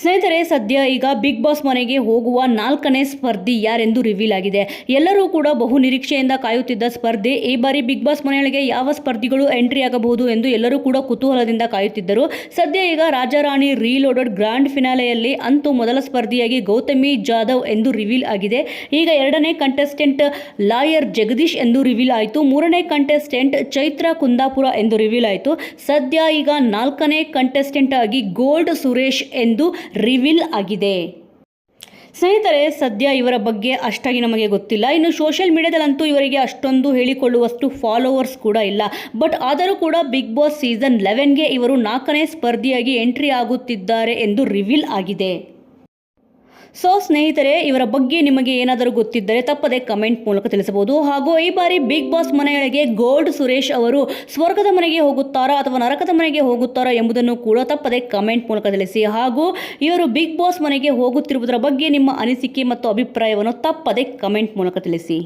ಸ್ನೇಹಿತರೆ, ಸದ್ಯ ಈಗ ಬಿಗ್ ಬಾಸ್ ಮನೆಗೆ ಹೋಗುವ ನಾಲ್ಕನೇ ಸ್ಪರ್ಧಿ ಯಾರೆಂದು ರಿವೀಲ್ ಆಗಿದೆ. ಎಲ್ಲರೂ ಕೂಡ ಬಹು ನಿರೀಕ್ಷೆಯಿಂದ ಕಾಯುತ್ತಿದ್ದ ಸ್ಪರ್ಧೆ, ಈ ಬಾರಿ ಬಿಗ್ ಬಾಸ್ ಮನೆಯೊಳಗೆ ಯಾವ ಸ್ಪರ್ಧಿಗಳು ಎಂಟ್ರಿ ಆಗಬಹುದು ಎಂದು ಎಲ್ಲರೂ ಕೂಡ ಕುತೂಹಲದಿಂದ ಕಾಯುತ್ತಿದ್ದರು. ಸದ್ಯ ಈಗ ರಾಜಾರಾಣಿ ರೀಲೋಡೆಡ್ ಗ್ರ್ಯಾಂಡ್ ಫಿನಾಲೆಯಲ್ಲಿ ಅಂತೂ ಮೊದಲ ಸ್ಪರ್ಧಿಯಾಗಿ ಗೌತಮಿ ಜಾಧವ್ ಎಂದು ರಿವೀಲ್ ಆಗಿದೆ. ಈಗ ಎರಡನೇ ಕಂಟೆಸ್ಟೆಂಟ್ ಲಾಯರ್ ಜಗದೀಶ್ ಎಂದು ರಿವೀಲ್ ಆಯಿತು. ಮೂರನೇ ಕಂಟೆಸ್ಟೆಂಟ್ ಚೈತ್ರ ಕುಂದಾಪುರ ಎಂದು ರಿವೀಲ್ ಆಯಿತು. ಸದ್ಯ ಈಗ ನಾಲ್ಕನೇ ಕಂಟೆಸ್ಟೆಂಟ್ ಆಗಿ ಗೋಲ್ಡ್ ಸುರೇಶ್ ಎಂದು ರಿವೀಲ್ ಆಗಿದೆ. ಸ್ನೇಹಿತರೆ, ಸದ್ಯ ಇವರ ಬಗ್ಗೆ ಅಷ್ಟಾಗಿ ನಮಗೆ ಗೊತ್ತಿಲ್ಲ. ಇನ್ನು ಸೋಷಿಯಲ್ ಮೀಡಿಯಾದಲ್ಲಂತೂ ಇವರಿಗೆ ಅಷ್ಟೊಂದು ಹೇಳಿಕೊಳ್ಳುವಷ್ಟು ಫಾಲೋವರ್ಸ್ ಕೂಡ ಇಲ್ಲ. ಬಟ್ ಆದರೂ ಕೂಡ ಬಿಗ್ ಬಾಸ್ ಸೀಸನ್ ಲೆವೆನ್ಗೆ ಇವರು ನಾಲ್ಕನೇ ಸ್ಪರ್ಧಿಯಾಗಿ ಎಂಟ್ರಿ ಆಗುತ್ತಿದ್ದಾರೆ ಎಂದು ರಿವೀಲ್ ಆಗಿದೆ. ಸೊ ಸ್ನೇಹಿತರೆ, ಇವರ ಬಗ್ಗೆ ನಿಮಗೆ ಏನಾದರೂ ಗೊತ್ತಿದ್ದರೆ ತಪ್ಪದೆ ಕಮೆಂಟ್ ಮೂಲಕ ತಿಳಿಸಬಹುದು. ಹಾಗೂ ಈ ಬಾರಿ ಬಿಗ್ ಬಾಸ್ ಮನೆಯೊಳಗೆ ಗೋಲ್ಡ್ ಸುರೇಶ್ ಅವರು ಸ್ವರ್ಗದ ಮನೆಗೆ ಹೋಗುತ್ತಾರಾ ಅಥವಾ ನರಕದ ಮನೆಗೆ ಹೋಗುತ್ತಾರಾ ಎಂಬುದನ್ನು ಕೂಡ ತಪ್ಪದೆ ಕಮೆಂಟ್ ಮೂಲಕ ತಿಳಿಸಿ. ಹಾಗೂ ಇವರು ಬಿಗ್ ಬಾಸ್ ಮನೆಗೆ ಹೋಗುತ್ತಿರುವುದರ ಬಗ್ಗೆ ನಿಮ್ಮ ಅನಿಸಿಕೆ ಮತ್ತು ಅಭಿಪ್ರಾಯವನ್ನು ತಪ್ಪದೆ ಕಮೆಂಟ್ ಮೂಲಕ ತಿಳಿಸಿ.